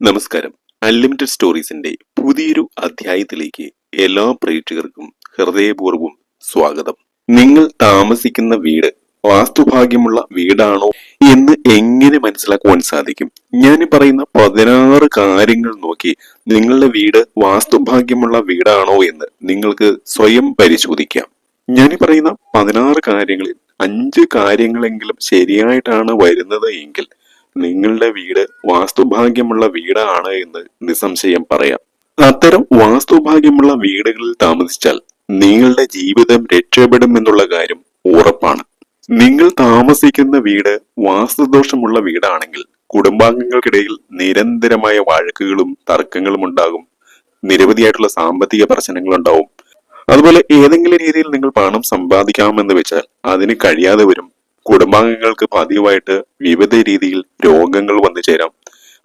നമസ്കാരം. അൺലിമിറ്റഡ് സ്റ്റോറീസിന്റെ പുതിയൊരു അധ്യായത്തിലേക്ക് എല്ലാ പ്രേക്ഷകർക്കും ഹൃദയപൂർവം സ്വാഗതം. നിങ്ങൾ താമസിക്കുന്ന വീട് വാസ്തുഭാഗ്യമുള്ള വീടാണോ എന്ന് എങ്ങനെ മനസ്സിലാക്കുവാൻ സാധിക്കും? ഞാൻ പറയുന്ന പതിനാറ് കാര്യങ്ങൾ നോക്കി നിങ്ങളുടെ വീട് വാസ്തുഭാഗ്യമുള്ള വീടാണോ എന്ന് നിങ്ങൾക്ക് സ്വയം പരിശോധിക്കാം. ഞാൻ പറയുന്ന പതിനാറ് കാര്യങ്ങളിൽ അഞ്ച് കാര്യങ്ങളെങ്കിലും ശരിയായിട്ടാണ് വരുന്നത് എങ്കിൽ നിങ്ങളുടെ വീട് വാസ്തുഭാഗ്യമുള്ള വീടാണ് എന്ന് നിസ്സംശയം പറയാം. അത്തരം വാസ്തുഭാഗ്യമുള്ള വീടുകളിൽ താമസിച്ചാൽ നിങ്ങളുടെ ജീവിതം രക്ഷപ്പെടും എന്നുള്ള കാര്യം ഉറപ്പാണ്. നിങ്ങൾ താമസിക്കുന്ന വീട് വാസ്തുദോഷമുള്ള വീടാണെങ്കിൽ കുടുംബാംഗങ്ങൾക്കിടയിൽ നിരന്തരമായ വഴക്കുകളും തർക്കങ്ങളും ഉണ്ടാകും. നിരവധിയായിട്ടുള്ള സാമ്പത്തിക പ്രശ്നങ്ങൾ ഉണ്ടാവും അതുപോലെ ഏതെങ്കിലും രീതിയിൽ നിങ്ങൾ പണം സമ്പാദിക്കാമെന്ന് വെച്ചാൽ അതിന് കഴിയാതെ വരും. കുടുംബാംഗങ്ങൾക്ക് പതിവായിട്ട് വിവിധ രീതിയിൽ രോഗങ്ങൾ വന്നു ചേരാം.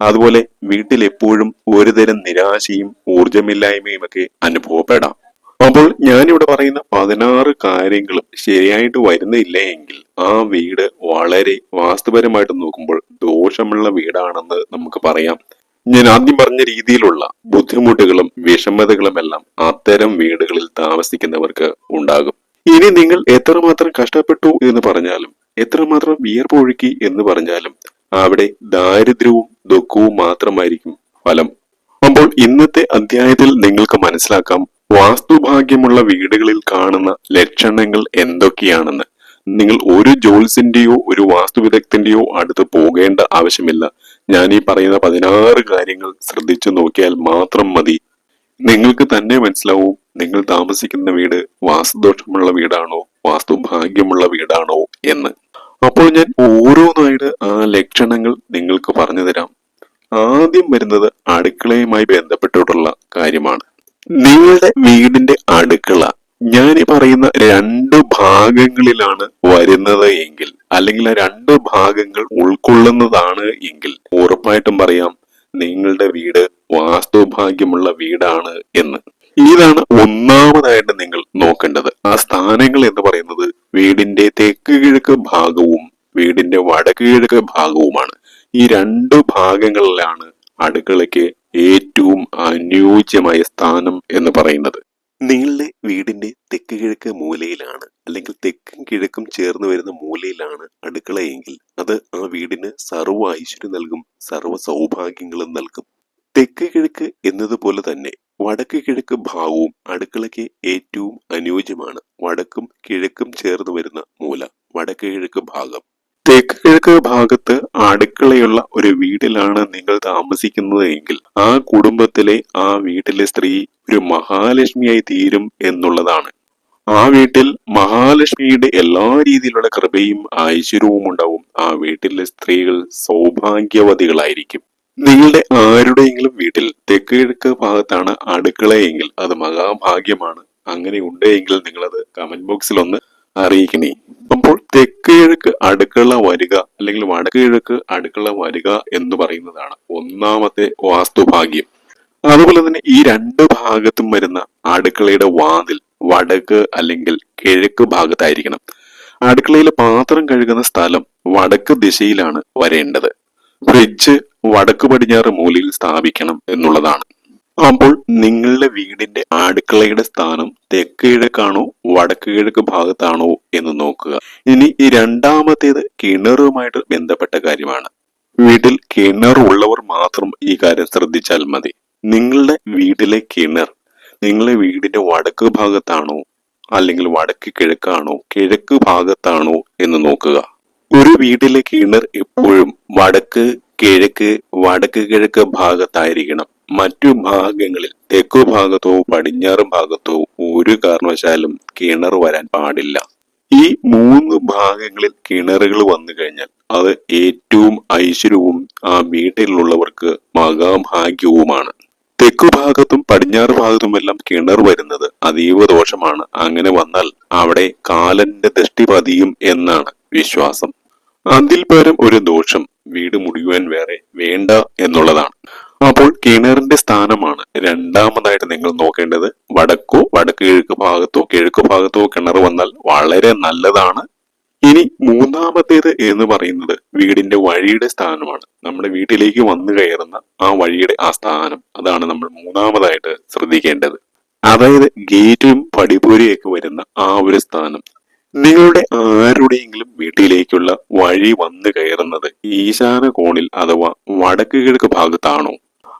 അതുപോലെ വീട്ടിൽ എപ്പോഴും ഒരുതരം നിരാശയും ഊർജമില്ലായ്മയും ഒക്കെ അനുഭവപ്പെടാം. അപ്പോൾ ഞാനിവിടെ പറയുന്ന പതിനാറ് കാര്യങ്ങളും ശരിയായിട്ട് വരുന്നില്ല എങ്കിൽ ആ വീട് വളരെ വാസ്തുപരമായിട്ട് നോക്കുമ്പോൾ ദോഷമുള്ള വീടാണെന്ന് നമുക്ക് പറയാം. ഞാൻ ആദ്യം പറഞ്ഞ രീതിയിലുള്ള ബുദ്ധിമുട്ടുകളും വിഷമതകളും എല്ലാം അത്തരം വീടുകളിൽ താമസിക്കുന്നവർക്ക് ഉണ്ടാകും. ഇനി നിങ്ങൾ എത്രമാത്രം കഷ്ടപ്പെട്ടു എന്ന് പറഞ്ഞാലും എത്രമാത്രം വിയർപ്പൊഴുക്കി എന്ന് പറഞ്ഞാലും അവിടെ ദാരിദ്ര്യവും ദുഃഖവും മാത്രമായിരിക്കും ഫലം. അപ്പോൾ ഇന്നത്തെ അധ്യായത്തിൽ നിങ്ങൾക്ക് മനസ്സിലാക്കാം വാസ്തുഭാഗ്യമുള്ള വീടുകളിൽ കാണുന്ന ലക്ഷണങ്ങൾ എന്തൊക്കെയാണെന്ന്. നിങ്ങൾ ഒരു ജോൽസിന്റെയോ ഒരു വാസ്തു വിദഗ്ധന്റെയോ അടുത്ത് പോകേണ്ട ആവശ്യമില്ല. ഞാൻ ഈ പറയുന്ന പതിനാറ് കാര്യങ്ങൾ ശ്രദ്ധിച്ചു നോക്കിയാൽ മാത്രം മതി. നിങ്ങൾക്ക് തന്നെ മനസ്സിലാവും നിങ്ങൾ താമസിക്കുന്ന വീട് വാസ്തുദോഷമുള്ള വീടാണോ? വാസ്തുഭാഗ്യമുള്ള വീടാണോ എന്ന്. അപ്പോൾ ഞാൻ ഓരോന്നായിട്ട് ആ ലക്ഷണങ്ങൾ നിങ്ങൾക്ക് പറഞ്ഞു തരാം. ആദ്യം വരുന്നത് അടുക്കളയുമായി ബന്ധപ്പെട്ടിട്ടുള്ള കാര്യമാണ്. നിങ്ങളുടെ വീടിന്റെ അടുക്കള ഞാൻ ഈ പറയുന്ന രണ്ട് ഭാഗങ്ങളിലാണ് വരുന്നത് എങ്കിൽ അല്ലെങ്കിൽ ആ രണ്ട് ഭാഗങ്ങൾ ഉൾക്കൊള്ളുന്നതാണ് എങ്കിൽ ഉറപ്പായിട്ടും പറയാം നിങ്ങളുടെ വീട് വാസ്തുഭാഗ്യമുള്ള വീടാണ് എന്ന്. ഇതാണ് ഒന്നാമതായിട്ട് നിങ്ങൾ നോക്കേണ്ടത്. സ്ഥാനങ്ങൾ എന്ന് പറയുന്നത് വീടിന്റെ തെക്ക് കിഴക്ക് ഭാഗവും വീടിന്റെ വടക്ക് കിഴക്ക് ഭാഗവുമാണ്. ഈ രണ്ടു ഭാഗങ്ങളിലാണ് അടുക്കളയ്ക്ക് ഏറ്റവും അനുയോജ്യമായ സ്ഥാനം എന്ന് പറയുന്നത്. നിങ്ങളുടെ വീടിന്റെ തെക്ക് കിഴക്ക് മൂലയിലാണ് അല്ലെങ്കിൽ തെക്കും കിഴക്കും ചേർന്ന് വരുന്ന മൂലയിലാണ് അടുക്കളയെങ്കിൽ അത് ആ വീടിന് സർവ ഐശ്വര്യം നൽകും സർവ സൗഭാഗ്യങ്ങളും നൽകും. തെക്ക് കിഴക്ക് എന്നതുപോലെ തന്നെ വടക്ക് കിഴക്ക് ഭാവവും അടുക്കളയ്ക്ക് ഏറ്റവും അനുയോജ്യമാണ്. വടക്കും കിഴക്കും ചേർന്ന് വരുന്ന മൂല വടക്ക് കിഴക്ക് ഭാഗം. തെക്ക് കിഴക്ക് ഭാഗത്ത് അടുക്കളയുള്ള ഒരു വീട്ടിലാണ് നിങ്ങൾ താമസിക്കുന്നത് എങ്കിൽ ആ കുടുംബത്തിലെ ആ വീട്ടിലെ സ്ത്രീ ഒരു മഹാലക്ഷ്മിയായി തീരും എന്നുള്ളതാണ്. ആ വീട്ടിൽ മഹാലക്ഷ്മിയുടെ എല്ലാ രീതിയിലുള്ള കൃപയും ഐശ്വര്യവും ഉണ്ടാവും ആ വീട്ടിലെ സ്ത്രീകൾ സൗഭാഗ്യവതികളായിരിക്കും. നിങ്ങളുടെ ആരുടെയെങ്കിലും വീട്ടിൽ തെക്ക് കിഴക്ക് ഭാഗത്താണ് അടുക്കളയെങ്കിൽ അത് മഹാഭാഗ്യമാണ്. അങ്ങനെ ഉണ്ടെങ്കിൽ അത് കമന്റ് ബോക്സിൽ ഒന്ന് അറിയിക്കണേ. അപ്പോൾ തെക്ക് കിഴക്ക് അടുക്കള വരിക അല്ലെങ്കിൽ വടക്ക് കിഴക്ക് അടുക്കള വരിക എന്ന് പറയുന്നതാണ് ഒന്നാമത്തെ വാസ്തുഭാഗ്യം. അതുപോലെ തന്നെ ഈ രണ്ട് ഭാഗത്തും വരുന്ന അടുക്കളയുടെ വാതിൽ വടക്ക് അല്ലെങ്കിൽ കിഴക്ക് ഭാഗത്തായിരിക്കണം. അടുക്കളയിലെ പാത്രം കഴുകുന്ന സ്ഥലം വടക്ക് ദിശയിലാണ് വരേണ്ടത്. ഫ്രിഡ്ജ് വടക്ക് പടിഞ്ഞാറ് മൂലയിൽ സ്ഥാപിക്കണം എന്നുള്ളതാണ്. അപ്പോൾ നിങ്ങളുടെ വീടിന്റെ അടുക്കളയുടെ സ്ഥാനം തെക്ക് കിഴക്കാണോ വടക്ക് കിഴക്ക് ഭാഗത്താണോ എന്ന് നോക്കുക. ഇനി ഈ രണ്ടാമത്തേത് കിണറുമായിട്ട് ബന്ധപ്പെട്ട കാര്യമാണ്. വീട്ടിൽ കിണർ ഉള്ളവർ മാത്രം ഈ കാര്യം ശ്രദ്ധിച്ചാൽ മതി. നിങ്ങളുടെ വീട്ടിലെ കിണർ നിങ്ങളുടെ വീടിന്റെ വടക്ക് ഭാഗത്താണോ അല്ലെങ്കിൽ വടക്ക് കിഴക്കാണോ കിഴക്ക് ഭാഗത്താണോ എന്ന് നോക്കുക. ഒരു വീട്ടിലെ കിണർ എപ്പോഴും വടക്ക് കിഴക്ക് വടക്ക് കിഴക്ക് ഭാഗത്തായിരിക്കണം. മറ്റു ഭാഗങ്ങളിൽ തെക്കു ഭാഗത്തോ പടിഞ്ഞാറ് ഭാഗത്തോ ഒരു കാരണവശാലും കിണർ വരാൻ പാടില്ല. ഈ മൂന്ന് ഭാഗങ്ങളിൽ കിണറുകൾ വന്നു കഴിഞ്ഞാൽ അത് ഏറ്റവും ഐശ്വര്യവും ആ വീട്ടിലുള്ളവർക്ക് മഹാഭാഗ്യവുമാണ്. തെക്കു ഭാഗത്തും പടിഞ്ഞാറ് ഭാഗത്തുമെല്ലാം കിണർ വരുന്നത് അതീവ ദോഷമാണ്. അങ്ങനെ വന്നാൽ അവിടെ കാലന്റെ ദൃഷ്ടി പതിയും എന്നാണ് വിശ്വാസം. അതിൽ പരം ഒരു ദോഷം വീട് മുടിയുവാൻ വേറെ വേണ്ട എന്നുള്ളതാണ്. അപ്പോൾ കിണറിന്റെ സ്ഥാനമാണ് രണ്ടാമതായിട്ട് നിങ്ങൾ നോക്കേണ്ടത്. വടക്കോ വടക്ക് കിഴക്ക് ഭാഗത്തോ കിഴക്ക് ഭാഗത്തോ കിണർ വന്നാൽ വളരെ നല്ലതാണ്. ഇനി മൂന്നാമത്തേത് എന്ന് പറയുന്നത് വീടിന്റെ വഴിയുടെ സ്ഥാനമാണ്. നമ്മുടെ വീട്ടിലേക്ക് വന്നു കയറുന്ന ആ വഴിയുടെ ആ സ്ഥാനം. അതാണ് നമ്മൾ മൂന്നാമതായിട്ട് ശ്രദ്ധിക്കേണ്ടത്. അതായത് ഗേറ്റും പടിപൂരയൊക്കെ വരുന്ന ആ ഒരു സ്ഥാനം. നിങ്ങളുടെ ആരുടെയെങ്കിലും വീട്ടിലേക്കുള്ള വഴി വന്നു കയറുന്നത് ഈശാന കോണിൽ അഥവാ വടക്ക് കിഴക്ക് ഭാഗത്താണോ?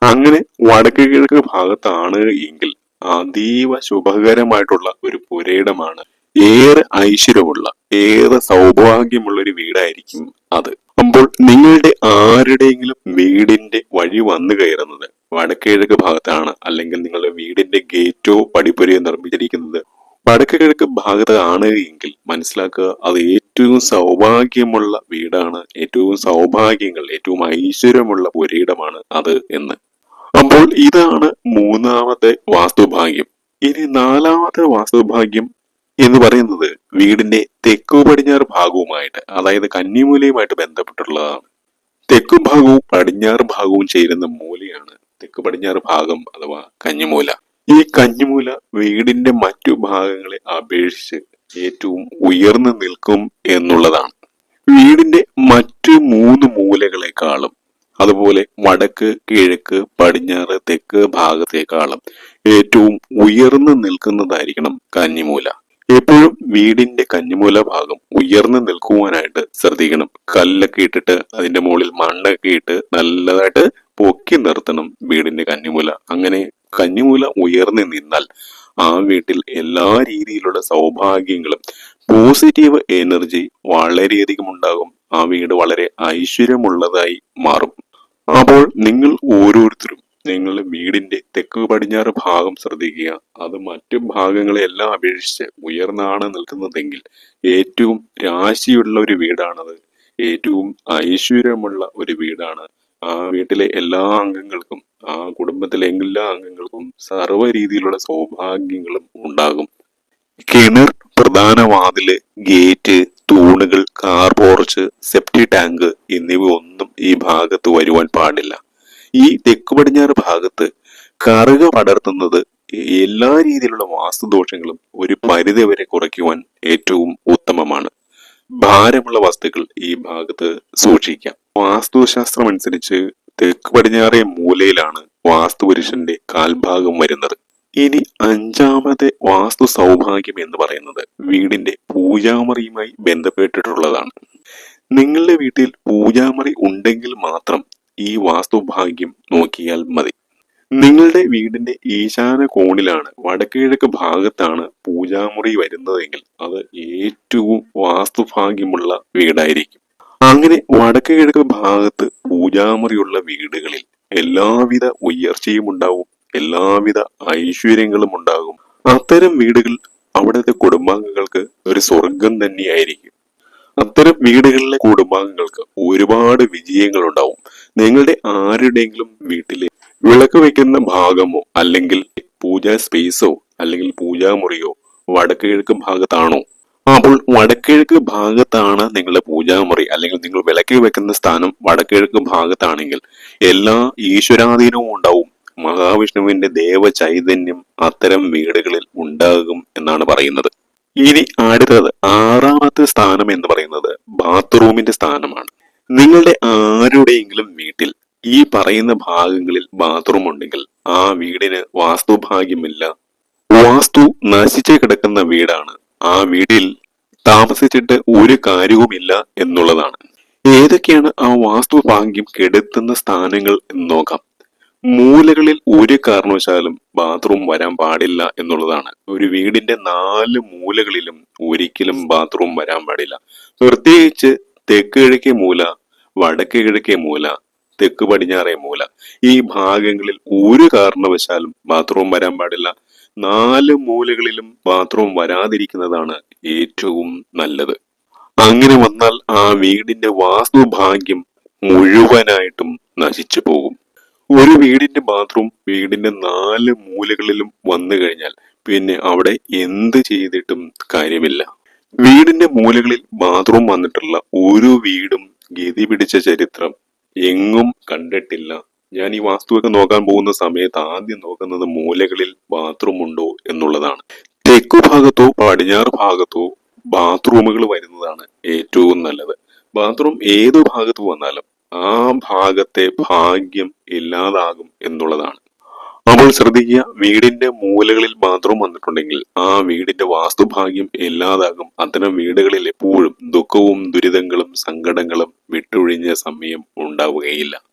അങ്ങനെ വടക്ക് കിഴക്ക് ഭാഗത്താണ് എങ്കിൽ അതീവ ശുഭകരമായിട്ടുള്ള ഒരു പുരയിടമാണ്. ഏറെ ഐശ്വര്യമുള്ള ഏറെ സൗഭാഗ്യമുള്ള ഒരു വീടായിരിക്കും അത്. അപ്പോൾ നിങ്ങളുടെ ആരുടെയെങ്കിലും വീടിന്റെ വഴി വന്നു കയറുന്നത് വടക്കിഴക്ക് ഭാഗത്താണ് അല്ലെങ്കിൽ നിങ്ങളുടെ വീടിന്റെ ഗേറ്റോ പടിപ്പുരയോ നിർമ്മിച്ചിരിക്കുന്നത് വടക്ക് കിഴക്ക് ഭാഗത്താണ് എങ്കിൽ മനസ്സിലാക്കുക അത് ഏറ്റവും സൗഭാഗ്യമുള്ള വീടാണ്. ഏറ്റവും സൗഭാഗ്യങ്ങൾ ഏറ്റവും ഐശ്വര്യമുള്ള ഒരിടമാണ് അത് എന്ന്. അപ്പോൾ ഇതാണ് മൂന്നാമത്തെ വാസ്തുഭാഗ്യം. ഇനി നാലാമത്തെ വാസ്തുഭാഗ്യം എന്ന് പറയുന്നത് വീടിന്റെ തെക്കു പടിഞ്ഞാറ് ഭാഗവുമായിട്ട് അതായത് കന്നിമൂലയുമായിട്ട് ബന്ധപ്പെട്ടുള്ളതാണ്. തെക്കു ഭാഗവും പടിഞ്ഞാറ് ഭാഗവും ചേരുന്ന മൂലയാണ് തെക്ക് പടിഞ്ഞാറ് ഭാഗം അഥവാ കന്നിമൂല. ഈ കഞ്ഞിമൂല വീടിന്റെ മറ്റു ഭാഗങ്ങളെ അപേക്ഷിച്ച് ഏറ്റവും ഉയർന്നു നിൽക്കും എന്നുള്ളതാണ്. വീടിന്റെ മറ്റു മൂന്ന് മൂലകളെക്കാളും അതുപോലെ വടക്ക് കിഴക്ക് പടിഞ്ഞാറ് തെക്ക് ഭാഗത്തേക്കാളും ഏറ്റവും ഉയർന്നു നിൽക്കുന്നതായിരിക്കണം കഞ്ഞിമൂല. എപ്പോഴും വീടിന്റെ കഞ്ഞിമൂല ഭാഗം ഉയർന്നു നിൽക്കുവാനായിട്ട് ശ്രദ്ധിക്കണം. കല്ലൊക്കെ ഇട്ടിട്ട് അതിന്റെ മുകളിൽ മണ്ണൊക്കെ ഇട്ട് നല്ലതായിട്ട് പൊക്കി നിർത്തണം വീടിന്റെ കഞ്ഞിമൂല. അങ്ങനെ കന്നിമൂല ഉയർന്നു നിന്നാൽ ആ വീട്ടിൽ എല്ലാ രീതിയിലുള്ള സൗഭാഗ്യങ്ങളും പോസിറ്റീവ് എനർജി വളരെയധികം ഉണ്ടാകും. ആ വീട് വളരെ ഐശ്വര്യമുള്ളതായി മാറും. അപ്പോൾ നിങ്ങൾ ഓരോരുത്തരും നിങ്ങളുടെ വീടിന്റെ തെക്ക് പടിഞ്ഞാറ് ഭാഗം ശ്രദ്ധിക്കുക. അത് മറ്റു ഭാഗങ്ങളെല്ലാം അപേക്ഷിച്ച് ഉയർന്നാണ് നിൽക്കുന്നതെങ്കിൽ ഏറ്റവും രാശിയുള്ള ഒരു വീടാണത്. ഏറ്റവും ഐശ്വര്യമുള്ള ഒരു വീടാണ്. വീട്ടിലെ എല്ലാ അംഗങ്ങൾക്കും കുടുംബത്തിലെ എല്ലാ അംഗങ്ങൾക്കും സർവ രീതിയിലുള്ള സൗഭാഗ്യങ്ങളും ഉണ്ടാകും. കിണർ പ്രധാന വാതിൽ ഗേറ്റ് തൂണുകൾ കാർ പോർച്ച് സെപ്റ്റി ടാങ്ക് എന്നിവ ഒന്നും ഈ ഭാഗത്ത് വരുവാൻ പാടില്ല. ഈ തെക്ക് പടിഞ്ഞാറ് ഭാഗത്ത് കറുക പടർത്തുന്നത് എല്ലാ രീതിയിലുള്ള വാസ്തുദോഷങ്ങളും ഒരു പരിധി വരെ കുറയ്ക്കുവാൻ ഏറ്റവും ഉത്തമമാണ്. ഭാരമുള്ള വസ്തുക്കൾ ഈ ഭാഗത്ത് സൂക്ഷിക്കാം. വാസ്തുശാസ്ത്രം അനുസരിച്ച് തെക്ക് പടിഞ്ഞാറേ മൂലയിലാണ് വാസ്തുപുരുഷന്റെ കാൽഭാഗം വരുന്നത്. ഇനി അഞ്ചാമത്തെ വാസ്തു സൗഭാഗ്യം എന്ന് പറയുന്നത് വീടിന്റെ പൂജാമറിയുമായി ബന്ധപ്പെട്ടിട്ടുള്ളതാണ്. നിങ്ങളുടെ വീട്ടിൽ പൂജാമറി ഉണ്ടെങ്കിൽ മാത്രം ഈ വാസ്തുഭാഗ്യം നോക്കിയാൽ മതി. നിങ്ങളുടെ വീടിന്റെ ഈശാന കോണിലാണ് വടക്കിഴക്ക് ഭാഗത്താണ് പൂജാമുറി വരുന്നതെങ്കിൽ അത് ഏറ്റവും വാസ്തുഭാഗ്യമുള്ള വീടായിരിക്കും. അങ്ങനെ വടക്ക് കിഴക്ക് ഭാഗത്ത് പൂജാമുറിയുള്ള വീടുകളിൽ എല്ലാവിധ ഉയർച്ചയും ഉണ്ടാവും. എല്ലാവിധ ഐശ്വര്യങ്ങളും ഉണ്ടാകും. അത്തരം വീടുകൾ അവിടുത്തെ കുടുംബാംഗങ്ങൾക്ക് ഒരു സ്വർഗം തന്നെയായിരിക്കും. അത്തരം വീടുകളിലെ കുടുംബാംഗങ്ങൾക്ക് ഒരുപാട് വിജയങ്ങൾ ഉണ്ടാവും. നിങ്ങളുടെ ആരുടെയെങ്കിലും വീട്ടിലെ വിളക്ക് വെക്കുന്ന ഭാഗമോ അല്ലെങ്കിൽ പൂജാ സ്പേസോ അല്ലെങ്കിൽ പൂജാമുറിയോ വടക്ക് കിഴക്ക് ഭാഗത്താണോ അപ്പോൾ വടക്കിഴക്ക് ഭാഗത്താണ് നിങ്ങളുടെ പൂജാമുറി അല്ലെങ്കിൽ നിങ്ങൾ വിലക്കി വെക്കുന്ന സ്ഥാനം വടക്കിഴക്ക് ഭാഗത്താണെങ്കിൽ എല്ലാ ഈശ്വരാധീനവും ഉണ്ടാവും. മഹാവിഷ്ണുവിന്റെ ദേവ ചൈതന്യം അത്തരം വീടുകളിൽ ഉണ്ടാകും എന്നാണ് പറയുന്നത്. ഇനി അടുത്തത് ആറാമത്തെ സ്ഥാനം എന്ന് പറയുന്നത് ബാത്റൂമിന്റെ സ്ഥാനമാണ്. നിങ്ങളുടെ ആരുടെയെങ്കിലും വീട്ടിൽ ഈ പറയുന്ന ഭാഗങ്ങളിൽ ബാത്റൂം ഉണ്ടെങ്കിൽ ആ വീടിന് വാസ്തുഭാഗ്യമില്ല. വാസ്തു നശിച്ചു കിടക്കുന്ന വീടാണ് ആ വീടിൽ താമസിച്ചിട്ട് ഒരു കാര്യവുമില്ല എന്നുള്ളതാണ്. ഏതൊക്കെയാണ് ആ വാസ്തു ഭാഗ്യം കെടുത്തുന്ന സ്ഥാനങ്ങൾ എന്ന് നോക്കാം. മൂലകളിൽ ഒരു കാരണവശാലും ബാത്റൂം വരാൻ പാടില്ല എന്നുള്ളതാണ്. ഒരു വീടിന്റെ നാല് മൂലകളിലും ഒരിക്കലും ബാത്റൂം വരാൻ പാടില്ല. പ്രത്യേകിച്ച് തെക്ക് കിഴക്കേ മൂല വടക്ക് കിഴക്കേ മൂല തെക്ക് പടിഞ്ഞാറേ മൂല ഈ ഭാഗങ്ങളിൽ ഒരു കാരണവശാലും ബാത്റൂം വരാൻ പാടില്ല. നാല് മൂലകളിലും ബാത്റൂം വരാതിരിക്കുന്നതാണ് ഏറ്റവും നല്ലത്. അങ്ങനെ വന്നാൽ ആ വീടിന്റെ വാസ്തുഭാഗ്യം മുഴുവനായിട്ടും നശിച്ചു പോകും. ഒരു വീടിന്റെ ബാത്റൂം വീടിന്റെ നാല് മൂലകളിലും വന്നു കഴിഞ്ഞാൽ പിന്നെ അവിടെ എന്ത് ചെയ്തിട്ടും കാര്യമില്ല. വീടിന്റെ മൂലകളിൽ ബാത്റൂം വന്നിട്ടുള്ള ഒരു വീടും ഗതി പിടിച്ച ചരിത്രം എങ്ങും കണ്ടിട്ടില്ല. ഞാൻ ഈ വാസ്തുവൊക്കെ നോക്കാൻ പോകുന്ന സമയത്ത് ആദ്യം നോക്കുന്നത് മൂലകളിൽ ബാത്റൂം ഉണ്ടോ എന്നുള്ളതാണ്. തെക്കു ഭാഗത്തോ പടിഞ്ഞാറ് ഭാഗത്തോ ബാത്റൂമുകൾ വരുന്നതാണ് ഏറ്റവും നല്ലത്. ബാത്റൂം ഏതു ഭാഗത്ത് വന്നാലും ആ ഭാഗത്തെ ഭാഗ്യം ഇല്ലാതാകും എന്നുള്ളതാണ്. അപ്പോൾ ശ്രദ്ധിക്കുക വീടിന്റെ മൂലകളിൽ ബാത്റൂം വന്നിട്ടുണ്ടെങ്കിൽ ആ വീടിന്റെ വാസ്തുഭാഗ്യം ഇല്ലാതാകും. അത്തരം വീടുകളിൽ എപ്പോഴും ദുഃഖവും ദുരിതങ്ങളും സങ്കടങ്ങളും വിട്ടൊഴിഞ്ഞ സമയം ഉണ്ടാവുകയില്ല.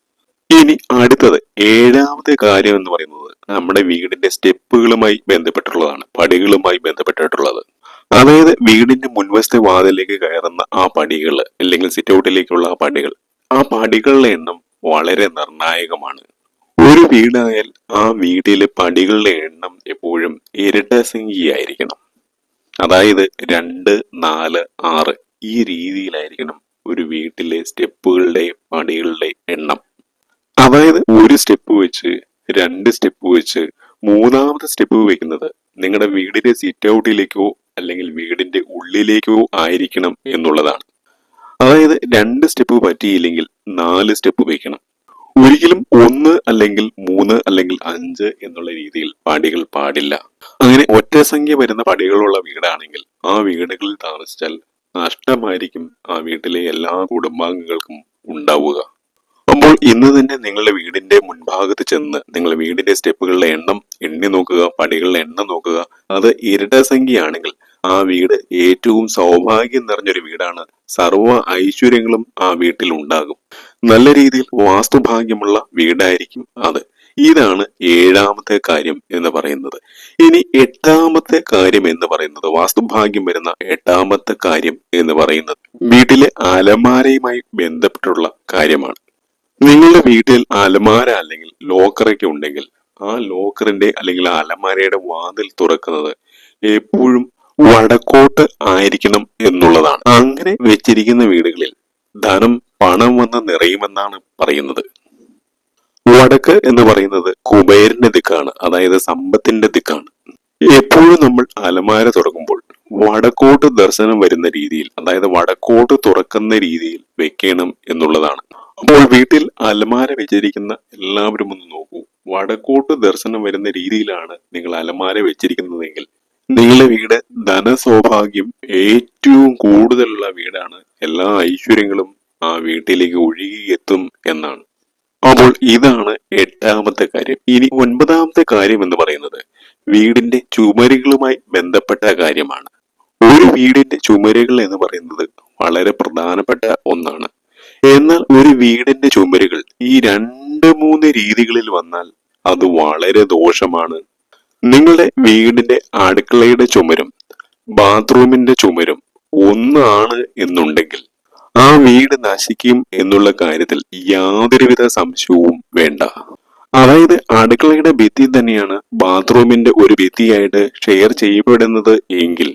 ഇനി അടുത്തത് ഏഴാമത്തെ കാര്യം എന്ന് പറയുന്നത് നമ്മുടെ വീടിന്റെ സ്റ്റെപ്പുകളുമായി ബന്ധപ്പെട്ടുള്ളതാണ് പടികളുമായി ബന്ധപ്പെട്ടിട്ടുള്ളത്. അതായത് വീടിന്റെ മുൻവശത്തെ വാതിലേക്ക് കയറുന്ന ആ പടികൾ അല്ലെങ്കിൽ സിറ്റ് ഔട്ടിലേക്കുള്ള ആ പടികൾ ആ പടികളുടെ എണ്ണം വളരെ നിർണായകമാണ്. ഒരു വീടായാൽ ആ വീട്ടിലെ പടികളുടെ എണ്ണം എപ്പോഴും ഇരട്ട സംഖ്യയായിരിക്കണം അതായത് രണ്ട് നാല് ആറ് ഈ രീതിയിലായിരിക്കണം ഒരു വീട്ടിലെ സ്റ്റെപ്പുകളുടെ പടികളുടെ എണ്ണം. അതായത് ഒരു സ്റ്റെപ്പ് വെച്ച് രണ്ട് സ്റ്റെപ്പ് വെച്ച് മൂന്നാമത്തെ സ്റ്റെപ്പ് വെക്കുന്നത് നിങ്ങളുടെ വീടിന്റെ സിറ്റ് ഔട്ടിലേക്കോ അല്ലെങ്കിൽ വീടിന്റെ ഉള്ളിലേക്കോ ആയിരിക്കണം എന്നുള്ളതാണ്. അതായത് രണ്ട് സ്റ്റെപ്പ് പറ്റിയില്ലെങ്കിൽ നാല് സ്റ്റെപ്പ് വെക്കണം. ഒരിക്കലും ഒന്ന് അല്ലെങ്കിൽ മൂന്ന് അല്ലെങ്കിൽ അഞ്ച് എന്നുള്ള രീതിയിൽ പടികൾ പാടില്ല. അങ്ങനെ ഒറ്റ സംഖ്യ വരുന്ന പടികളുള്ള വീടാണെങ്കിൽ ആ വീടുകളിൽ താമസിച്ചാൽ നഷ്ടമായിരിക്കും ആ വീട്ടിലെ എല്ലാ കുടുംബാംഗങ്ങൾക്കും ഉണ്ടാവുക. അപ്പോൾ ഇന്ന് തന്നെ നിങ്ങളുടെ വീടിന്റെ മുൻഭാഗത്ത് ചെന്ന് നിങ്ങളുടെ വീടിന്റെ സ്റ്റെപ്പുകളുടെ എണ്ണം എണ്ണി നോക്കുക പടികളുടെ എണ്ണം നോക്കുക. അത് ഇരട്ട സംഖ്യയാണെങ്കിൽ ആ വീട് ഏറ്റവും സൗഭാഗ്യം നിറഞ്ഞൊരു വീടാണ്. സർവ ഐശ്വര്യങ്ങളും ആ വീട്ടിൽ ഉണ്ടാകും. നല്ല രീതിയിൽ വാസ്തുഭാഗ്യമുള്ള വീടായിരിക്കും അത്. ഇതാണ് ഏഴാമത്തെ കാര്യം എന്ന് പറയുന്നത്. ഇനി എട്ടാമത്തെ കാര്യം എന്ന് പറയുന്നത് വാസ്തുഭാഗ്യം വരുന്ന എട്ടാമത്തെ കാര്യം എന്ന് പറയുന്നത് വീട്ടിലെ അലമാരയുമായി ബന്ധപ്പെട്ടുള്ള കാര്യമാണ്. നിങ്ങളുടെ വീട്ടിൽ അലമാര അല്ലെങ്കിൽ ലോക്കറൊക്കെ ഉണ്ടെങ്കിൽ ആ ലോക്കറിന്റെ അല്ലെങ്കിൽ ആ അലമാരയുടെ വാതിൽ തുറക്കുന്നത് എപ്പോഴും വടക്കോട്ട് ആയിരിക്കണം എന്നുള്ളതാണ്. അങ്ങനെ വെച്ചിരിക്കുന്ന വീടുകളിൽ ധനം പണം വന്ന് നിറയുമെന്നാണ് പറയുന്നത്. വടക്ക് എന്ന് പറയുന്നത് കുബേരന്റെ ദിക്കാണ് അതായത് സമ്പത്തിന്റെ ദിക്കാണ്. എപ്പോഴും നമ്മൾ അലമാര തുറക്കുമ്പോൾ വടക്കോട്ട് ദർശനം വരുന്ന രീതിയിൽ അതായത് വടക്കോട്ട് തുറക്കുന്ന രീതിയിൽ വെക്കണം എന്നുള്ളതാണ്. അപ്പോൾ വീട്ടിൽ അലമാര വെച്ചിരിക്കുന്ന എല്ലാവരും ഒന്ന് നോക്കൂ. വടക്കോട്ട് ദർശനം വരുന്ന രീതിയിലാണ് നിങ്ങൾ അലമാര വെച്ചിരിക്കുന്നതെങ്കിൽ. നിങ്ങളുടെ വീട് ധനസൗഭാഗ്യം ഏറ്റവും കൂടുതലുള്ള വീടാണ്. എല്ലാ ഐശ്വര്യങ്ങളും ആ വീട്ടിലേക്ക് ഒഴുകിയെത്തും എന്നാണ്. അപ്പോൾ ഇതാണ് എട്ടാമത്തെ കാര്യം. ഇനി ഒൻപതാമത്തെ കാര്യം എന്ന് പറയുന്നത് വീടിന്റെ ചുമരുകളുമായി ബന്ധപ്പെട്ട കാര്യമാണ്. ഒരു വീടിന്റെ ചുമരുകൾ എന്ന് പറയുന്നത് വളരെ പ്രധാനപ്പെട്ട ഒന്നാണ്. എന്നാൽ ഒരു വീടിന്റെ ചുമരുകൾ ഈ രണ്ട് മൂന്ന് രീതികളിൽ വന്നാൽ അത് വളരെ ദോഷമാണ്. നിങ്ങളുടെ വീടിന്റെ അടുക്കളയുടെ ചുമരും ബാത്റൂമിന്റെ ചുമരും ഒന്നാണ് എന്നുണ്ടെങ്കിൽ ആ വീട് നശിക്കും എന്നുള്ള കാര്യത്തിൽ യാതൊരുവിധ സംശയവും വേണ്ട. അതായത് അടുക്കളയുടെ ഭിത്തി തന്നെയാണ് ബാത്റൂമിന്റെ ഒരു ഭിത്തിയായിട്ട് ഷെയർ ചെയ്യപ്പെടുന്നത് എങ്കിൽ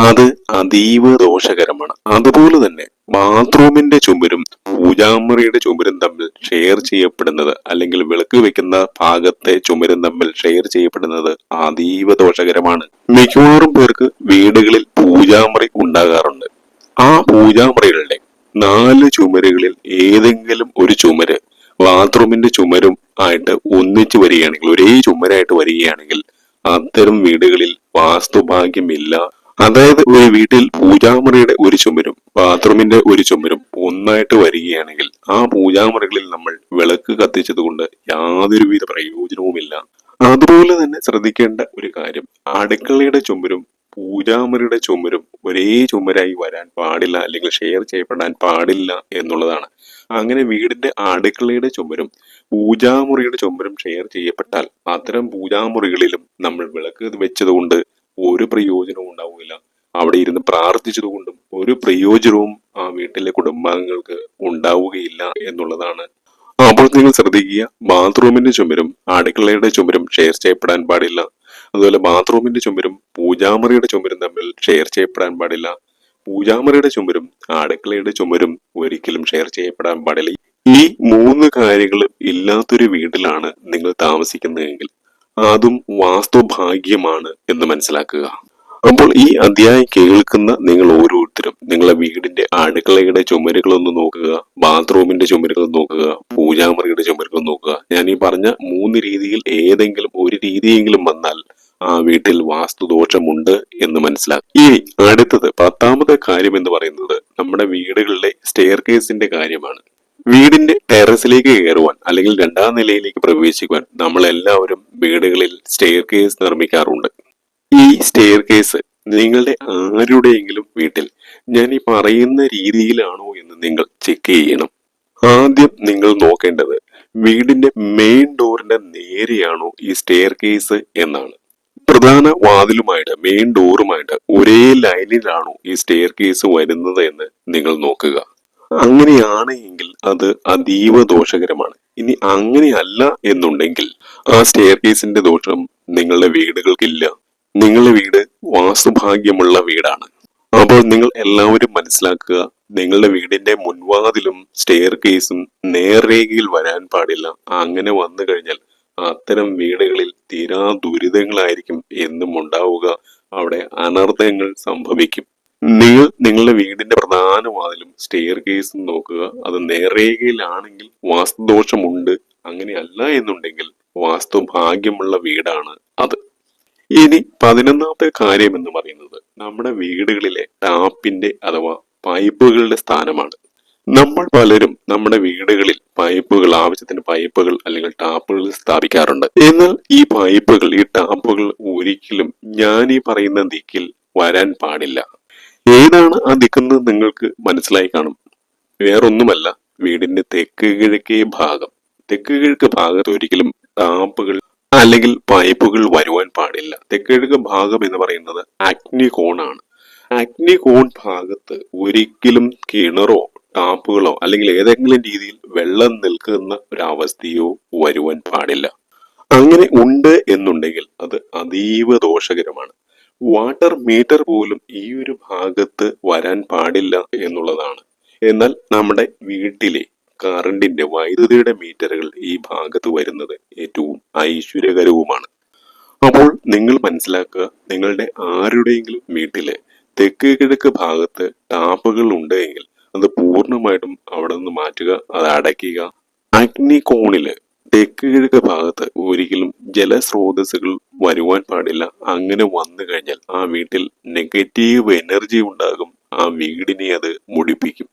അത് അതീവ ദോഷകരമാണ്. അതുപോലെ തന്നെ ബാത്റൂമിന്റെ ചുമരും പൂജാമുറിയുടെ ചുമരും തമ്മിൽ ഷെയർ ചെയ്യപ്പെടുന്നത് അല്ലെങ്കിൽ വിളക്ക് വെക്കുന്ന ഭാഗത്തെ ചുമരും തമ്മിൽ ഷെയർ ചെയ്യപ്പെടുന്നത് അതീവ ദോഷകരമാണ്. മിക്കവാറും പേർക്ക് വീടുകളിൽ പൂജാമുറി ഉണ്ടാകാറുണ്ട്. ആ പൂജാമുറികളുടെ നാല് ചുമരുകളിൽ ഏതെങ്കിലും ഒരു ചുമര് ബാത്റൂമിന്റെ ചുമരും ആയിട്ട് ഒന്നിച്ചു വരികയാണെങ്കിൽ ഒരേ ചുമരായിട്ട് വരികയാണെങ്കിൽ അത്തരം വീടുകളിൽ വാസ്തുഭാഗ്യമില്ല അതായത് ഒരു വീട്ടിൽ പൂജാമുറിയുടെ ഒരു ചുമരും ബാത്റൂമിന്റെ ഒരു ചുമരും ഒന്നായിട്ട് വരികയാണെങ്കിൽ ആ പൂജാമുറികളിൽ നമ്മൾ വിളക്ക് കത്തിച്ചത് കത്തിച്ചതുകൊണ്ട് യാതൊരുവിധ പ്രയോജനവുമില്ല. അതുപോലെ തന്നെ ശ്രദ്ധിക്കേണ്ട ഒരു കാര്യം അടുക്കളയുടെ ചുമരും പൂജാമുറിയുടെ ചുമരും ഒരേ ചുമരായി വരാൻ പാടില്ല അല്ലെങ്കിൽ ഷെയർ ചെയ്യപ്പെടാൻ പാടില്ല എന്നുള്ളതാണ്. അങ്ങനെ വീടിന്റെ അടുക്കളയുടെ ചുമരും പൂജാമുറിയുടെ ചുമരും ഷെയർ ചെയ്യപ്പെട്ടാൽ അത്തരം പൂജാമുറികളിലും നമ്മൾ വിളക്ക് വെച്ചതുകൊണ്ട് ഒരു പ്രയോജനവും ഉണ്ടാവുകയില്ല. അവിടെ ഇരുന്ന് പ്രാർത്ഥിച്ചതുകൊണ്ടും ഒരു പ്രയോജനവും ആ വീട്ടിലെ കുടുംബാംഗങ്ങൾക്ക് ഉണ്ടാവുകയില്ല എന്നുള്ളതാണ്. അപ്പോൾ നിങ്ങൾ ശ്രദ്ധിക്കുക ബാത്റൂമിന്റെ ചുമരും അടുക്കളയുടെ ചുമരും ഷെയർ ചെയ്യപ്പെടാൻ പാടില്ല. അതുപോലെ ബാത്റൂമിന്റെ ചുമരും പൂജാമുറിയുടെ ചുമരും തമ്മിൽ ഷെയർ ചെയ്യപ്പെടാൻ പാടില്ല. പൂജാമുറിയുടെ ചുമരും അടുക്കളയുടെ ചുമരും ഒരിക്കലും ഷെയർ ചെയ്യപ്പെടാൻ പാടില്ല. ഈ മൂന്ന് കാര്യങ്ങളും ഇല്ലാത്തൊരു വീട്ടിലാണ് നിങ്ങൾ താമസിക്കുന്നതെങ്കിൽ അതും വാസ്തു ഭാഗ്യമാണ് എന്ന് മനസ്സിലാക്കുക. അപ്പോൾ ഈ അധ്യായം കേൾക്കുന്ന നിങ്ങൾ ഓരോരുത്തരും നിങ്ങളെ വീടിന്റെ അടുക്കളയുടെ ചുമരുകളൊന്ന് നോക്കുക ബാത്റൂമിന്റെ ചുമരുകൾ നോക്കുക പൂജാമുറിയുടെ ചുമരുകൾ നോക്കുക. ഞാൻ ഈ പറഞ്ഞ മൂന്ന് രീതിയിൽ ഏതെങ്കിലും ഒരു രീതിയെങ്കിലും വന്നാൽ ആ വീട്ടിൽ വാസ്തുദോഷമുണ്ട് എന്ന് മനസ്സിലാക്കും ഇനി അടുത്തത് പത്താമത്തെ കാര്യം എന്ന് പറയുന്നത് നമ്മുടെ വീടുകളിലെ സ്റ്റെയർ കേസിന്റെ കാര്യമാണ്. വീടിന്റെ ടെറസിലേക്ക് കയറുവാൻ അല്ലെങ്കിൽ രണ്ടാം നിലയിലേക്ക് പ്രവേശിക്കുവാൻ നമ്മൾ എല്ലാവരും വീടുകളിൽ സ്റ്റെയർ കേസ് നിർമ്മിക്കാറുണ്ട്. ഈ സ്റ്റെയർ കേസ് നിങ്ങളുടെ ആരുടെയെങ്കിലും വീട്ടിൽ ഞാൻ ഈ പറയുന്ന രീതിയിലാണോ എന്ന് നിങ്ങൾ ചെക്ക് ചെയ്യണം. ആദ്യം നിങ്ങൾ നോക്കേണ്ടത് വീടിന്റെ മെയിൻ ഡോറിന്റെ നേരെയാണോ ഈ സ്റ്റെയർ കേസ് എന്നാണ്. പ്രധാന വാതിലുമായിട്ട് മെയിൻ ഡോറുമായിട്ട് ഒരേ ലൈനിലാണോ ഈ സ്റ്റെയർ കേസ് വരുന്നത് എന്ന് നിങ്ങൾ നോക്കുക. അങ്ങനെയാണ് എങ്കിൽ അത് അതീവ ദോഷകരമാണ്. ഇനി അങ്ങനെയല്ല എന്നുണ്ടെങ്കിൽ ആ സ്റ്റെയർ കേസിന്റെ ദോഷം നിങ്ങളുടെ വീടുകൾക്കില്ല. നിങ്ങളുടെ വീട് വാസുഭാഗ്യമുള്ള വീടാണ്. അപ്പോൾ നിങ്ങൾ എല്ലാവരും മനസ്സിലാക്കുക നിങ്ങളുടെ വീടിന്റെ മുൻവാതിലും സ്റ്റെയർ കേസും നേർരേഖയിൽ വരാൻ പാടില്ല. അങ്ങനെ വന്നു കഴിഞ്ഞാൽ അത്തരം വീടുകളിൽ തീരാ ദുരിതങ്ങളായിരിക്കും എന്നും ഉണ്ടാവുക. അവിടെ അനർത്ഥങ്ങൾ സംഭവിക്കും. നിങ്ങൾ നിങ്ങളുടെ വീടിന്റെ പ്രധാന വാതിലും സ്റ്റെയർ കേസും നോക്കുക. അത് നേർരേഖയിലാണെങ്കിൽ വാസ്തുദോഷമുണ്ട്. അങ്ങനെയല്ല എന്നുണ്ടെങ്കിൽ വാസ്തു ഭാഗ്യമുള്ള വീടാണ് അത്. ഇനി പതിനൊന്നാമത്തെ കാര്യം എന്ന് പറയുന്നത് നമ്മുടെ വീടുകളിലെ ടാപ്പിന്റെ അഥവാ പൈപ്പുകളുടെ സ്ഥാനമാണ്. നമ്മൾ പലരും നമ്മുടെ വീടുകളിൽ പൈപ്പുകൾ ആവശ്യത്തിന് പൈപ്പുകൾ അല്ലെങ്കിൽ ടാപ്പുകൾ സ്ഥാപിക്കാറുണ്ട്. എന്നാൽ ഈ പൈപ്പുകൾ ഈ ടാപ്പുകൾ ഒരിക്കലും ഞാൻ ഈ പറയുന്ന ദിക്കിൽ വരാൻ പാടില്ല. ഏതാണ് ആ ദിക്കെന്ന് നിങ്ങൾക്ക് മനസ്സിലായി കാണും? വേറൊന്നുമല്ല വീടിന്റെ തെക്ക് കിഴക്കേ ഭാഗം. തെക്ക് കിഴക്ക് ഭാഗത്ത് ഒരിക്കലും ടാപ്പുകൾ അല്ലെങ്കിൽ പൈപ്പുകൾ വരുവാൻ പാടില്ല. തെക്ക് കിഴക്ക് ഭാഗം എന്ന് പറയുന്നത് അഗ്നി കോണാണ്. അഗ്നി കോൺ ഭാഗത്ത് ഒരിക്കലും കിണറോ ടാപ്പുകളോ അല്ലെങ്കിൽ ഏതെങ്കിലും രീതിയിൽ വെള്ളം നിൽക്കുന്ന ഒരവസ്ഥയോ വരുവാൻ പാടില്ല. അങ്ങനെ ഉണ്ട് എന്നുണ്ടെങ്കിൽ അത് അതീവ ദോഷകരമാണ്. വാട്ടർ മീറ്റർ പോലും ഈ ഒരു ഭാഗത്ത് വരാൻ പാടില്ല എന്നുള്ളതാണ്. എന്നാൽ നമ്മുടെ വീട്ടിലെ കറണ്ടിന്റെ വൈദ്യുതിയുടെ മീറ്ററുകൾ ഈ ഭാഗത്ത് വരുന്നത് ഏറ്റവും ഐശ്വര്യകരവുമാണ്. അപ്പോൾ നിങ്ങൾ മനസ്സിലാക്കുക നിങ്ങളുടെ ആരുടെയെങ്കിലും വീട്ടിലെ തെക്ക് കിഴക്ക് ഭാഗത്ത് ടാപ്പുകൾ ഉണ്ടെങ്കിൽ അത് പൂർണമായിട്ടും അവിടെ നിന്ന് മാറ്റുക അത് അടയ്ക്കുക. അഗ്നി കോണിൽ തെക്ക് കിഴക്ക് ഭാഗത്ത് ഒരിക്കലും ജലസ്രോതസ്സുകൾ വരുവാൻ പാടില്ല. അങ്ങനെ വന്നു കഴിഞ്ഞാൽ ആ വീട്ടിൽ നെഗറ്റീവ് എനർജി ഉണ്ടാകും. ആ വീടിനെ അത് മുടിപ്പിക്കും.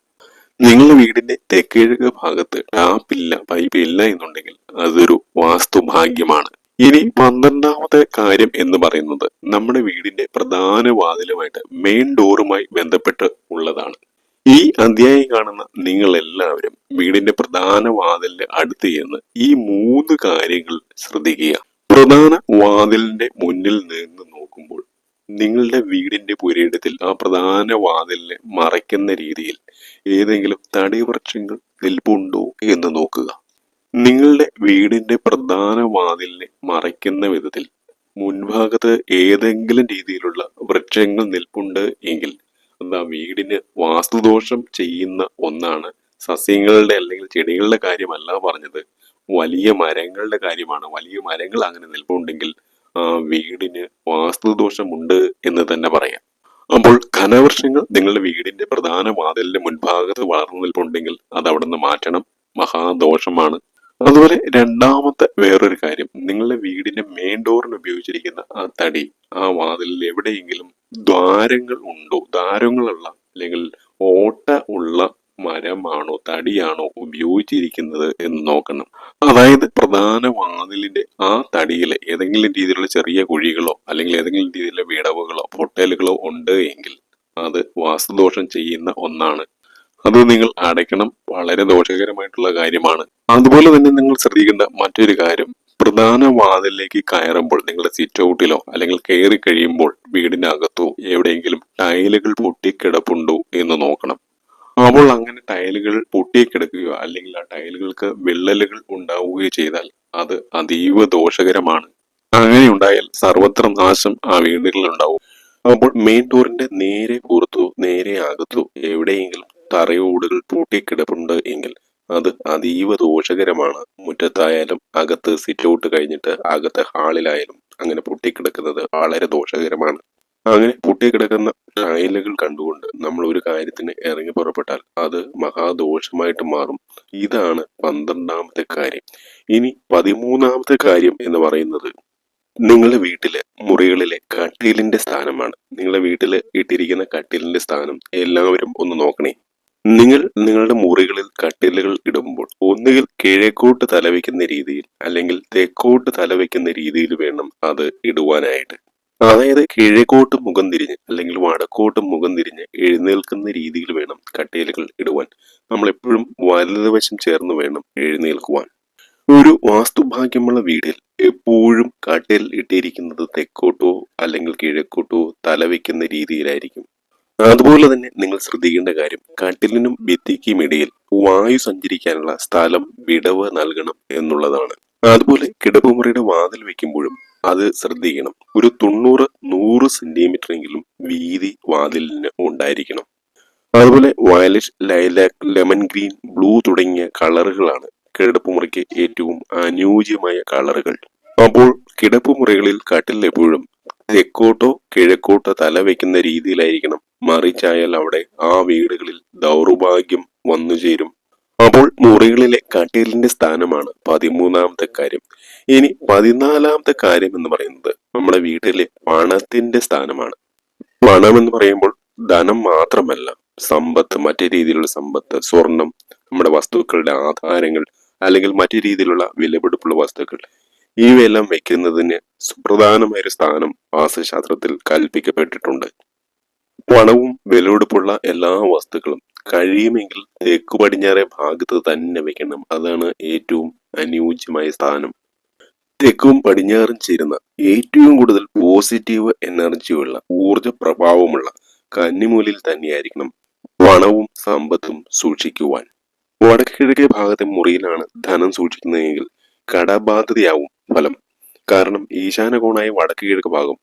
നിങ്ങളുടെ വീടിന്റെ തെക്കിഴക്ക് ഭാഗത്ത് ടാപ്പില്ല പൈപ്പ് ഇല്ല എന്നുണ്ടെങ്കിൽ അതൊരു വാസ്തുഭാഗ്യമാണ്. ഇനി പന്ത്രണ്ടാമത്തെ കാര്യം എന്ന് പറയുന്നത് നമ്മുടെ വീടിന്റെ പ്രധാന വാതിലുമായിട്ട് മെയിൻ ഡോറുമായി ബന്ധപ്പെട്ട് ഉള്ളതാണ്. ഈ അധ്യായം കാണുന്ന നിങ്ങൾ എല്ലാവരും വീടിന്റെ പ്രധാന വാതിലിന്റെ അടുത്ത് ചെന്ന് ഈ മൂന്ന് കാര്യങ്ങൾ ശ്രദ്ധിക്കുക. പ്രധാന വാതിലിന്റെ മുന്നിൽ നിന്ന് നോക്കുമ്പോൾ നിങ്ങളുടെ വീടിന്റെ പുരയിടത്തിൽ ആ പ്രധാന വാതിലിനെ മറയ്ക്കുന്ന രീതിയിൽ ഏതെങ്കിലും തടിവൃക്ഷങ്ങൾ നിൽപ്പുണ്ടോ എന്ന് നോക്കുക. നിങ്ങളുടെ വീടിന്റെ പ്രധാന വാതിലിനെ മറയ്ക്കുന്ന വിധത്തിൽ മുൻഭാഗത്ത് ഏതെങ്കിലും രീതിയിലുള്ള വൃക്ഷങ്ങൾ നിൽപ്പുണ്ട് എങ്കിൽ ആ വീടിന് വാസ്തുദോഷം ചെയ്യുന്ന ഒന്നാണ് സസ്യങ്ങളുടെ അല്ലെങ്കിൽ ചെടികളുടെ കാര്യമല്ല പറഞ്ഞത്. വലിയ മരങ്ങളുടെ കാര്യമാണ്. വലിയ മരങ്ങൾ അങ്ങനെ നിൽപ്പുണ്ടെങ്കിൽ ആ വീടിന് വാസ്തുദോഷമുണ്ട് എന്ന് തന്നെ പറയാം. അപ്പോൾ ഘനവൃക്ഷങ്ങൾ നിങ്ങളുടെ വീടിന്റെ പ്രധാന വാതിലിന്റെ മുൻഭാഗത്ത് വളർന്നു നിൽപ്പുണ്ടെങ്കിൽ അത് അവിടെ നിന്ന് മാറ്റണം. മഹാദോഷമാണ്. അതുപോലെ രണ്ടാമത്തെ വേറൊരു കാര്യം. നിങ്ങളുടെ വീടിന്റെ മെയിൻ ഡോറിന് ഉപയോഗിച്ചിരിക്കുന്ന ആ തടി ആ വാതിലിൽ എവിടെയെങ്കിലും ദ്വാരങ്ങൾ ഉണ്ടോ? ദ്വാരങ്ങളുള്ള അല്ലെങ്കിൽ ഓട്ട ഉള്ള മരമാണോ? തടിയാണോ ഉപയോഗിച്ചിരിക്കുന്നത് എന്ന് നോക്കണം. അതായത് പ്രധാന വാതിലിന്റെ ആ തടിയിൽ ഏതെങ്കിലും രീതിയിലുള്ള ചെറിയ കുഴികളോ അല്ലെങ്കിൽ ഏതെങ്കിലും രീതിയിലുള്ള വിടവുകളോ പൊട്ടലുകളോ ഉണ്ട് എങ്കിൽ അത് വാസ്തുദോഷം ചെയ്യുന്ന ഒന്നാണ്. അത് നിങ്ങൾ അടയ്ക്കണം. വളരെ ദോഷകരമായിട്ടുള്ള കാര്യമാണ്. അതുപോലെ തന്നെ നിങ്ങൾ ശ്രദ്ധിക്കേണ്ട മറ്റൊരു കാര്യം പ്രധാന വാതിലിലേക്ക് കയറുമ്പോൾ നിങ്ങളുടെ സിറ്റ് ഔട്ടിലോ അല്ലെങ്കിൽ കയറി കഴിയുമ്പോൾ വീടിനകത്തോ എവിടെയെങ്കിലും ടൈലുകൾ പൊട്ടിക്കിടപ്പുണ്ടോ എന്ന് നോക്കണം. അപ്പോൾ അങ്ങനെ ടൈലുകൾ പൊട്ടിക്കിടക്കുകയോ അല്ലെങ്കിൽ ആ ടൈലുകൾക്ക് വിള്ളലുകൾ ഉണ്ടാവുകയോ ചെയ്താൽ അത് അതീവ ദോഷകരമാണ്. അങ്ങനെ ഉണ്ടായാൽ സർവത്ര നാശം ആ വീടുകളിൽ ഉണ്ടാവും. അപ്പോൾ മെയിൻ ഡോറിന്റെ നേരെ പുറത്തോ നേരെ അകത്തോ എവിടെയെങ്കിലും തറയോടുകൾ പൊട്ടിക്കിടപ്പുണ്ട് എങ്കിൽ അത് അതീവ ദോഷകരമാണ്. മുറ്റത്തായാലും അകത്ത് സിറ്റ് ഔട്ട് കഴിഞ്ഞിട്ട് അകത്ത് ഹാളിലായാലും അങ്ങനെ പൊട്ടിക്കിടക്കുന്നത് വളരെ ദോഷകരമാണ്. അങ്ങനെ പൊട്ടിക്കിടക്കുന്ന ടൈലുകൾ കണ്ടുകൊണ്ട് നമ്മൾ ഒരു കാര്യത്തിന് ഇറങ്ങി പുറപ്പെട്ടാൽ അത് മഹാദോഷമായിട്ട് മാറും. ഇതാണ് പന്ത്രണ്ടാമത്തെ കാര്യം. ഇനി പതിമൂന്നാമത്തെ കാര്യം എന്ന് പറയുന്നത് നിങ്ങളുടെ വീട്ടിലെ മുറികളിലെ കട്ടിലിന്റെ സ്ഥാനമാണ്. നിങ്ങളുടെ വീട്ടിൽ ഇട്ടിരിക്കുന്ന കട്ടിലിന്റെ സ്ഥാനം എല്ലാവരും ഒന്ന് നോക്കണേ. നിങ്ങൾ നിങ്ങളുടെ മുറികളിൽ കട്ടിലുകൾ ഇടുമ്പോൾ ഒന്നുകിൽ കിഴക്കോട്ട് തലവെക്കുന്ന രീതിയിൽ അല്ലെങ്കിൽ തെക്കോട്ട് തലവെക്കുന്ന രീതിയിൽ വേണം അത് ഇടുവാനായിട്ട്. അതായത് കിഴക്കോട്ട് മുഖം തിരിഞ്ഞ് അല്ലെങ്കിൽ വടക്കോട്ട് മുഖം തിരിഞ്ഞ് എഴുന്നേൽക്കുന്ന രീതിയിൽ വേണം കട്ടിലുകൾ ഇടുവാൻ. നമ്മൾ എപ്പോഴും വലതുവശം ചേർന്ന് വേണം എഴുന്നേൽക്കുവാൻ. ഒരു വാസ്തുഭാഗ്യമുള്ള വീടിൽ എപ്പോഴും കട്ടിൽ ഇട്ടിരിക്കുന്നത് തെക്കോട്ടോ അല്ലെങ്കിൽ കിഴക്കോട്ടോ തലവെക്കുന്ന രീതിയിലായിരിക്കും. അതുപോലെ തന്നെ നിങ്ങൾ ശ്രദ്ധിക്കേണ്ട കാര്യം കട്ടിലിനും ഭിത്തിക്കും ഇടയിൽ വായു സഞ്ചരിക്കാനുള്ള സ്ഥലം വിടവ് നൽകണം എന്നുള്ളതാണ്. അതുപോലെ കിടപ്പുമുറിയുടെ വാതിൽ വെക്കുമ്പോഴും അത് ശ്രദ്ധിക്കണം. ഒരു തൊണ്ണൂറ് നൂറ് സെന്റിമീറ്റർ എങ്കിലും വീതി വാതിലിന് ഉണ്ടായിരിക്കണം. അതുപോലെ violet lilac lemon green blue തുടങ്ങിയ കളറുകളാണ് കിടപ്പുമുറിക്ക് ഏറ്റവും അനുയോജ്യമായ കളറുകൾ. അപ്പോൾ കിടപ്പുമുറികളിൽ കട്ടിൽ എപ്പോഴും തെക്കോട്ടോ കിഴക്കോട്ടോ തല വെക്കുന്ന രീതിയിലായിരിക്കണം. മറിച്ചായാൽ അവിടെ ആ വീടുകളിൽ ദൗർഭാഗ്യം വന്നു ചേരും. അപ്പോൾ മുറികളിലെ കട്ടിലിന്റെ സ്ഥാനമാണ് പതിമൂന്നാമത്തെ കാര്യം. ഇനി പതിനാലാമത്തെ കാര്യം എന്ന് പറയുന്നത് നമ്മുടെ വീട്ടിലെ പണത്തിന്റെ സ്ഥാനമാണ്. പണം എന്ന് പറയുമ്പോൾ ധനം മാത്രമല്ല സമ്പത്ത് മറ്റു രീതിയിലുള്ള സമ്പത്ത് സ്വർണം നമ്മുടെ വസ്തുക്കളുടെ ആധാരങ്ങൾ അല്ലെങ്കിൽ മറ്റു രീതിയിലുള്ള വിലപിടിപ്പുള്ള വസ്തുക്കൾ ഇവയെല്ലാം വയ്ക്കുന്നതിന് സുപ്രധാനമായ ഒരു സ്ഥാനം വാസ്തുശാസ്ത്രത്തിൽ കൽപ്പിക്കപ്പെട്ടിട്ടുണ്ട്. പണവും വിലപിടിപ്പുള്ള എല്ലാ വസ്തുക്കളും കഴിയുമെങ്കിൽ തെക്കു പടിഞ്ഞാറേ ഭാഗത്ത് തന്നെ വെക്കണം. അതാണ് ഏറ്റവും അനുയോജ്യമായ സ്ഥാനം. തെക്കും പടിഞ്ഞാറും ചേരുന്ന ഏറ്റവും കൂടുതൽ പോസിറ്റീവ് എനർജിയുള്ള ഊർജ പ്രഭാവമുള്ള കന്നിമൂലിൽ തന്നെയായിരിക്കണം പണവും സമ്പത്തും സൂക്ഷിക്കുവാൻ. വടക്കിഴക്കേ ഭാഗത്തെ മുറിയിലാണ് ധനം സൂക്ഷിക്കുന്നതെങ്കിൽ കടബാധ്യതയാവും ഫലം. കാരണം ഈശാന കോണായ വടക്ക് കിഴക്ക് ഭാഗം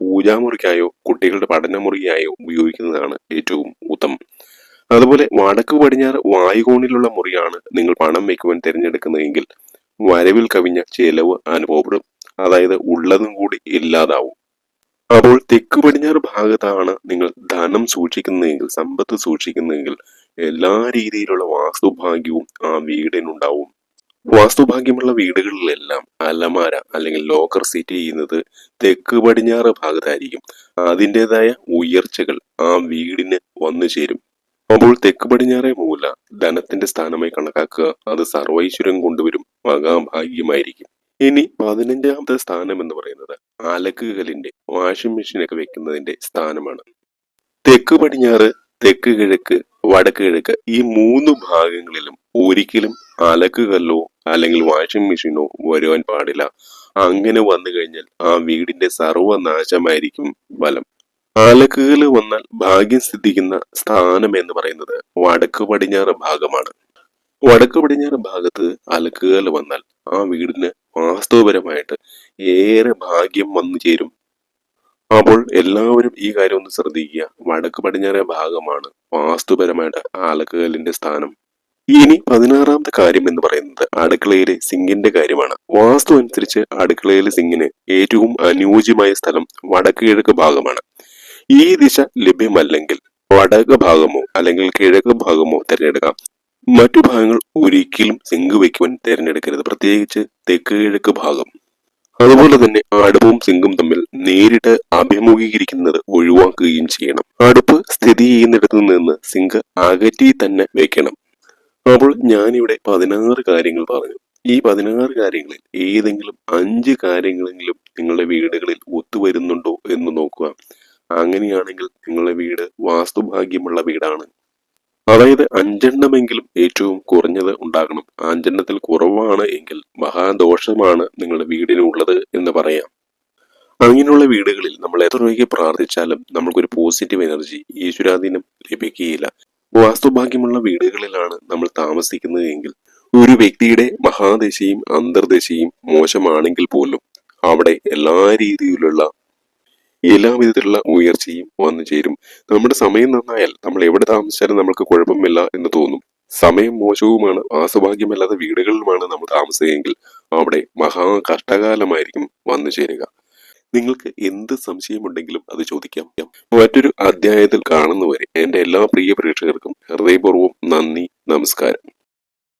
പൂജാമുറിക്കായോ കുട്ടികളുടെ പഠനമുറിയായോ ഉപയോഗിക്കുന്നതാണ് ഏറ്റവും ഉത്തമം. അതുപോലെ വടക്ക് പടിഞ്ഞാറ് വായുകോണിലുള്ള മുറിയാണ് നിങ്ങൾ പണം വയ്ക്കുവാൻ തിരഞ്ഞെടുക്കുന്നതെങ്കിൽ വരവിൽ കവിഞ്ഞ ചെലവ് അനുഭവപ്പെടും. അതായത് ഉള്ളതും കൂടി ഇല്ലാതാവും. അപ്പോൾ തെക്ക് പടിഞ്ഞാറ് ഭാഗത്താണ് നിങ്ങൾ ധനം സൂക്ഷിക്കുന്നതെങ്കിൽ സമ്പത്ത് സൂക്ഷിക്കുന്നതെങ്കിൽ എല്ലാ രീതിയിലുള്ള വാസ്തുഭാഗ്യവും ആ വീടിനുണ്ടാവും. വാസ്തുഭാഗ്യമുള്ള വീടുകളിലെല്ലാം അലമാര അല്ലെങ്കിൽ ലോക്കർ സീറ്റ് ചെയ്യുന്നത് തെക്ക് പടിഞ്ഞാറ് ഭാഗത്തായിരിക്കും. അതിന്റെതായ ഉയർച്ചകൾ ആ വീടിന് വന്നു ചേരും. അപ്പോൾ തെക്ക് പടിഞ്ഞാറെ മൂല ധനത്തിന്റെ സ്ഥാനമായി കണക്കാക്കുക. അത് സർവൈശ്വര്യം കൊണ്ടുവരും. മഹാഭാഗ്യമായിരിക്കും. ഇനി പതിനഞ്ചാമത്തെ സ്ഥാനം എന്ന് പറയുന്നത് അലക്കുകലിന്റെ വാഷിംഗ് മെഷീനൊക്കെ വെക്കുന്നതിന്റെ സ്ഥാനമാണ്. തെക്ക് പടിഞ്ഞാറ് തെക്ക് കിഴക്ക് വടക്ക് കിഴക്ക് ഈ മൂന്ന് ഭാഗങ്ങളിലും ഒരിക്കലും അലക്കുകല്ലോ അല്ലെങ്കിൽ വാഷിംഗ് മെഷീനോ വരുവാൻ പാടില്ല. അങ്ങനെ വന്നു കഴിഞ്ഞാൽ ആ വീടിന്റെ സർവനാശമായിരിക്കും ഫലം. ആലക്കുകൾ വന്നാൽ ഭാഗ്യം സിദ്ധിക്കുന്ന സ്ഥാനം എന്ന് പറയുന്നത് വടക്ക് പടിഞ്ഞാറ് ഭാഗമാണ്. വടക്ക് പടിഞ്ഞാറ് ഭാഗത്ത് അലക്കുകൾ വന്നാൽ ആ വീടിന് വാസ്തുപരമായിട്ട് ഏറെ ഭാഗ്യം വന്നു ചേരും. അപ്പോൾ എല്ലാവരും ഈ കാര്യം ഒന്ന് ശ്രദ്ധിക്കുക. വടക്ക് പടിഞ്ഞാറേ ഭാഗമാണ് വാസ്തുപരമായിട്ട് ആലക്കുകലിന്റെ സ്ഥാനം. ഇനി പതിനാറാമത്തെ കാര്യം എന്ന് പറയുന്നത് അടുക്കളയിലെ സിങ്കിന്റെ കാര്യമാണ്. വാസ്തു അനുസരിച്ച് അടുക്കളയിലെ സിങ്കിന് ഏറ്റവും അനുയോജ്യമായ സ്ഥലം വടക്ക് കിഴക്ക് ഭാഗമാണ്. ഈ ദിശ ലഭ്യമല്ലെങ്കിൽ വടക്ക് ഭാഗമോ അല്ലെങ്കിൽ കിഴക്ക് ഭാഗമോ തിരഞ്ഞെടുക്കാം. മറ്റു ഭാഗങ്ങൾ ഒരിക്കലും സിങ്ക് വയ്ക്കുവാൻ തിരഞ്ഞെടുക്കരുത്. പ്രത്യേകിച്ച് തെക്ക് കിഴക്ക് ഭാഗം. അതുപോലെ തന്നെ അടുപ്പും സിങ്കും തമ്മിൽ നേരിട്ട് അഭിമുഖീകരിക്കുന്നത് ഒഴിവാക്കുകയും ചെയ്യണം. അടുപ്പ് സ്ഥിതി ചെയ്യുന്നിടത്തു നിന്ന് സിങ്ക് അകറ്റി തന്നെ വെക്കണം അപ്പോൾ ഞാനിവിടെ പതിനാറ് കാര്യങ്ങൾ പറഞ്ഞു. ഈ പതിനാറ് കാര്യങ്ങളിൽ ഏതെങ്കിലും അഞ്ച് കാര്യങ്ങളെങ്കിലും നിങ്ങളുടെ വീടുകളിൽ ഒത്തുവരുന്നുണ്ടോ എന്ന് നോക്കുക. അങ്ങനെയാണെങ്കിൽ നിങ്ങളുടെ വീട് വാസ്തുഭാഗ്യമുള്ള വീടാണ്. അതായത് അഞ്ചെണ്ണമെങ്കിലും ഏറ്റവും കുറഞ്ഞത് ഉണ്ടാകണം. അഞ്ചെണ്ണത്തിൽ കുറവാണ് എങ്കിൽ മഹാദോഷമാണ് നിങ്ങളുടെ വീടിനുള്ളത് എന്ന് പറയാം. അങ്ങനെയുള്ള വീടുകളിൽ നമ്മൾ എത്ര രൂപയ്ക്ക് പ്രാർത്ഥിച്ചാലും നമ്മൾക്കൊരു പോസിറ്റീവ് എനർജി ഈശ്വരാധീനം ലഭിക്കുകയില്ല. വാസ്തുഭാഗ്യമുള്ള വീടുകളിലാണ് നമ്മൾ താമസിക്കുന്നത് എങ്കിൽ ഒരു വ്യക്തിയുടെ മഹാദശയും അന്തർദശയും മോശമാണെങ്കിൽ പോലും അവിടെ എല്ലാ രീതിയിലുള്ള എല്ലാ വിധത്തിലുള്ള ഉയർച്ചയും വന്നു ചേരും. നമ്മുടെ സമയം നന്നായാൽ നമ്മൾ എവിടെ താമസിച്ചാലും നമ്മൾക്ക് കുഴപ്പമില്ല എന്ന് തോന്നും. സമയം മോശവുമാണ് വാസഭാഗ്യമല്ലാത്ത വീടുകളിലുമാണ് നമ്മൾ താമസിക്കുകയെങ്കിൽ അവിടെ മഹാ കഷ്ടകാലമായിരിക്കും വന്നു ചേരുക. നിങ്ങൾക്ക് എന്ത് സംശയമുണ്ടെങ്കിലും അത് ചോദിക്കാം. മറ്റൊരു അധ്യായത്തിൽ കാണുന്നവരെ എന്റെ എല്ലാ പ്രിയ പ്രേക്ഷകർക്കും ഹൃദയപൂർവം നന്ദി നമസ്കാരം.